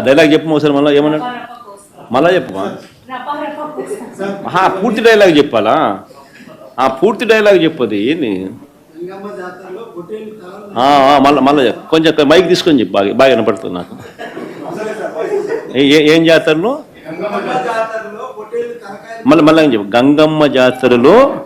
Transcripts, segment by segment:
Dialogue చెప్పు ఒకసారి మళ్ళీ ఏమన్నాడు. మళ్ళా చెప్పమా పూర్తి డైలాగ్ చెప్పాలా? ఆ పూర్తి డైలాగ్ చెప్పదు ఏంది? మళ్ళా మళ్ళా చెప్పు. కొంచెం మైక్ తీసుకొని చెప్పు బాగా బాగా వినపడుతుంది నాకు. ఏ- ఏ- ఏం జాతరలో? మళ్ళీ మళ్ళీ చెప్పు? గంగమ్మ జాతరలో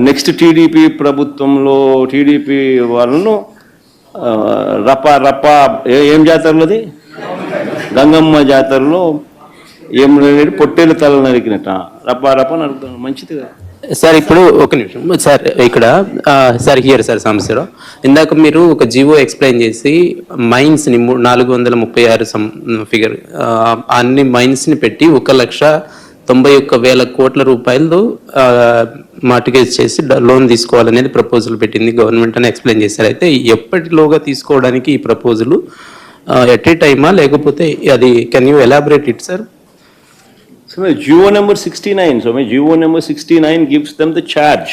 నెక్స్ట్ టీడీపీ ప్రభుత్వంలో టీడీపీ వాళ్ళను ఆ, రప రప ఏ- ఏం జాతరలోది? గంగమ్మ జాతరలో ఏం నరికినట్టు పొట్టేలు తల నరికినట్ట రప రప నరుకుతాను మంచిది కదా. సార్ ఇప్పుడు ఒక నిమిషం. సార్ ఇక్కడ సార్ హియర్ సార్ సమస్యలో. ఇందాక మీరు ఒక జివో ఎక్స్ప్లెయిన్ చేసి మైన్స్ని నాలుగు వందల ముప్పై ఆరు సం ఫిగర్ అన్ని మైన్స్ని పెట్టి ఒక లక్ష తొంభై ఒక్క వేల కోట్ల రూపాయలు మార్టిగేజ్ చేసి లోన్ తీసుకోవాలనేది ప్రపోజల్ పెట్టింది. గవర్నమెంట్ అని ఎక్స్ప్లెయిన్ చేశారు. అయితే ఎప్పటిలోగా తీసుకోవడానికి ఈ ప్రపోజలు ఎట్ ఏ టైమా లేకపోతే అది can you elaborate it sir so GO number sixty nine so my GO number sixty nine gives them the charge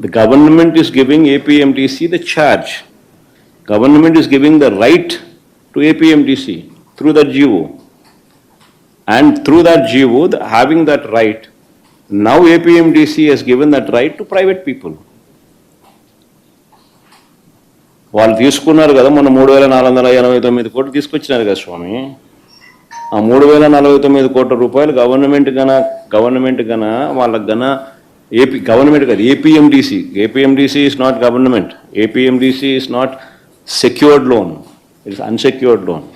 the government is giving APMTC the charge government is giving the right to APMTC through that GO and through that GO having that right now APMTC has given that right to private people. వాళ్ళు తీసుకున్నారు కదా మొన్న మూడు వేల నాలుగు వందల ఎనభై తొమ్మిది కోట్లు తీసుకొచ్చినారు కదా స్వామి. ఆ మూడు వేల నలభై తొమ్మిది కోట్ల రూపాయలు గవర్నమెంట్ గన గవర్నమెంట్ గన వాళ్ళకి గన ఏపీ గవర్నమెంట్ కాదు APMDC APMDC is not government APMDC is not secured loan it's unsecured loan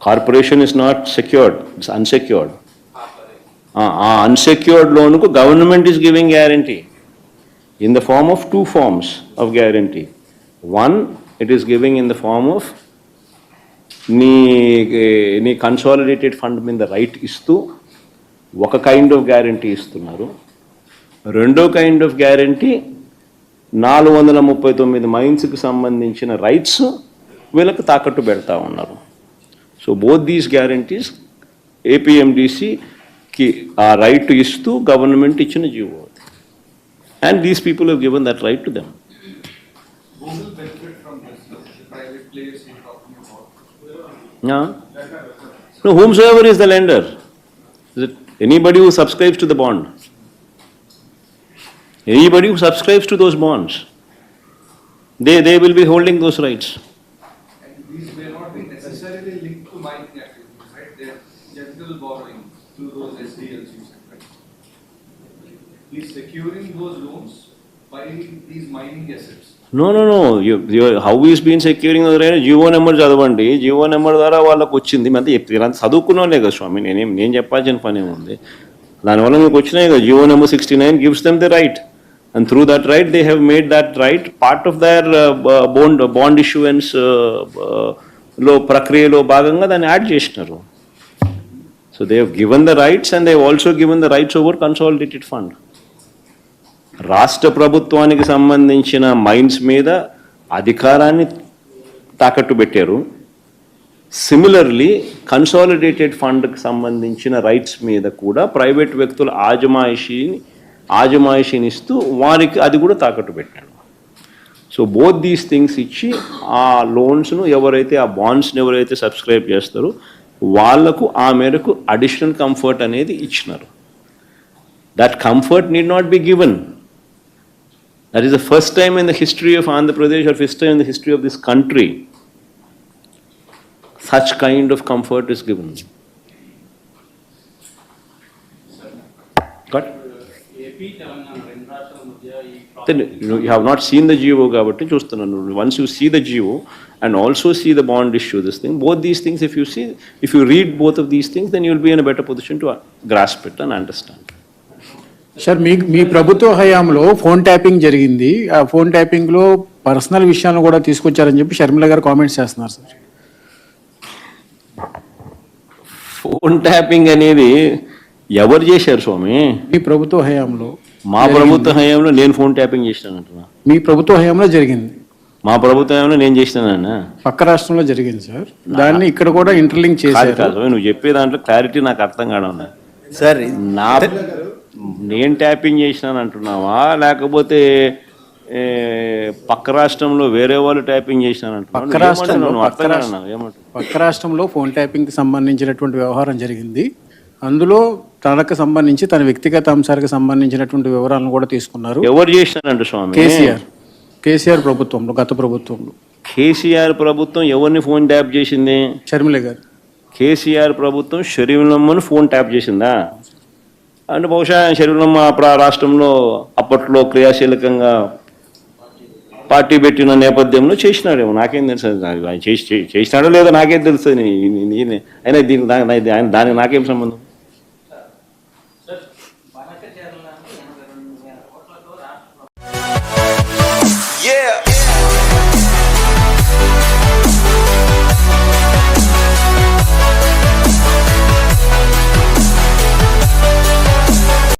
corporation is not secured it's unsecured uh unsecured లోన్కు government is giving guarantee in the form of two forms of guarantee one it is giving in the form of నీ నీ consolidated fund మీద right ఇస్తూ ఒక kind of guarantee ఇస్తున్నారు. రెండో kind of guarantee నాలుగు వందల ముప్పై తొమ్మిది మైన్స్కి సంబంధించిన రైట్స్ వీళ్ళకి తాకట్టు పెడతా ఉన్నారు. So both these guarantees ఏపీఎండిసికి ఆ రైట్ ఇస్తూ గవర్నమెంట్ ఇచ్చిన GO and these people have given that right to them Who will benefit from this, the private players you're talking about? Yeah. No, whomsoever is the lender. Is it anybody who subscribes to the bond? Anybody who subscribes to those bonds. They, they will be holding those rights. To those SDLs you said. He's securing those loans by these mining assets. No no no You, you, how he's been securing the number చదవండి. GO number ద్వారా వాళ్ళకు వచ్చింది. అంతే చెప్తే అంత కదా స్వామి. నేనేం నేను చెప్పాల్సిన పని ఏముంది దానివల్ల మీకు వచ్చినాయి కదా. GO number sixty nine gives them the right and through that right they have made that right part of their bond bond ఇష్యూయన్స్లో ప్రక్రియలో భాగంగా దాన్ని యాడ్ చేసినారు. So they have given the rights and they also given the rights over consolidated fund రాష్ట్ర ప్రభుత్వానికి సంబంధించిన mines మీద అధికారాన్ని తాకట్టు పెట్టారు. సిమిలర్లీ కన్సాలిడేటెడ్ ఫండ్కి సంబంధించిన రైట్స్ మీద కూడా ప్రైవేట్ వ్యక్తుల ఆజమాయిషీని ఆజమాయిషీని ఇస్తూ వారికి అది కూడా తాకట్టు పెట్టాడు సో బోత్ దీస్ థింగ్స్ ఇచ్చి ఆ లోన్స్ను ఎవరైతే ఆ బాండ్స్ని ఎవరైతే సబ్స్క్రైబ్ చేస్తారో వాళ్ళకు ఆ మేరకు అడిషనల్ కంఫర్ట్ అనేది ఇచ్చినారు that comfort need not be given. That is the first time in the history of Andhra Pradesh or first time in the history of this country such kind of comfort is given. Got? Often you have not seen the GO కాబట్టి చూస్తున్నాను. Once you see the GO and also see the bond issue this thing both these things if you see if you read both of these things then you'll be in better position to grasp it and understand sir మీ మీ ప్రభుత్వ హయాంలో phone tapping జరిగింది. ఆ phone ట్యాపింగ్లో personal విషయాన్ని కూడా తీసుకొచ్చారని చెప్పి షర్మిల గారు కామెంట్స్ చేస్తున్నారు సార్ ఫోన్ ట్యాపింగ్ అనేది ఎవరు చేశారు స్వామి? మీ ప్రభుత్వ హయాంలో మా ప్రభుత్వ హయాంలో నేను ఫోన్ ట్యాపింగ్ చేసినానంటున్నా. మీ ప్రభుత్వ హయాంలో జరిగింది. మా ప్రభుత్వ హయాంలో నేను చేసినానన్నా. పక్క రాష్ట్రంలో జరిగింది సార్. దాన్ని ఇక్కడ కూడా ఇంటర్లింక్ కాదు చేశారు. కాదు నువ్వు చెప్పే దాంట్లో క్లారిటీ నాకు అర్థం కావడం సార్ నా నేను ట్యాపింగ్ చేసినాను అంటున్నావా లేకపోతే ఏ, పక్క రాష్ట్రంలో వేరే వాళ్ళు ట్యాపింగ్ చేసినాను పక్క రాష్ట్రంలో పక్క ఏమంటున్నావు? పక్క రాష్ట్రంలో ఫోన్ ట్యాపింగ్కి సంబంధించినటువంటి వ్యవహారం జరిగింది. అందులో తనకు సంబంధించి తన వ్యక్తిగత అంశాలకు సంబంధించినటువంటి వివరాలను కూడా తీసుకున్నారు ఎవరు చేసినారంట స్వామి కేసీఆర్ కేసీఆర్ ప్రభుత్వంలో గత ప్రభుత్వంలో కేసీఆర్ ప్రభుత్వం ఎవరిని ఫోన్ ట్యాప్ చేసింది షర్మిల గారు కేసీఆర్ ప్రభుత్వం షరీఫ్లమ్మను ఫోన్ ట్యాప్ చేసిందా అంటే బహుశా షరీఫ్లమ్మ రాష్ట్రంలో అప్పట్లో క్రియాశీలకంగా పార్టీ పెట్టిన నేపథ్యంలో చేసినాడేమో నాకేం తెలుసు ఆయన చేసి చేసినాడో లేదో నాకేం తెలుస్తుంది నీ- నీ- నీ- అయినా దీనికి దా- దానికి నాకేం సంబంధం सर बालाघाट जाना है यहाँ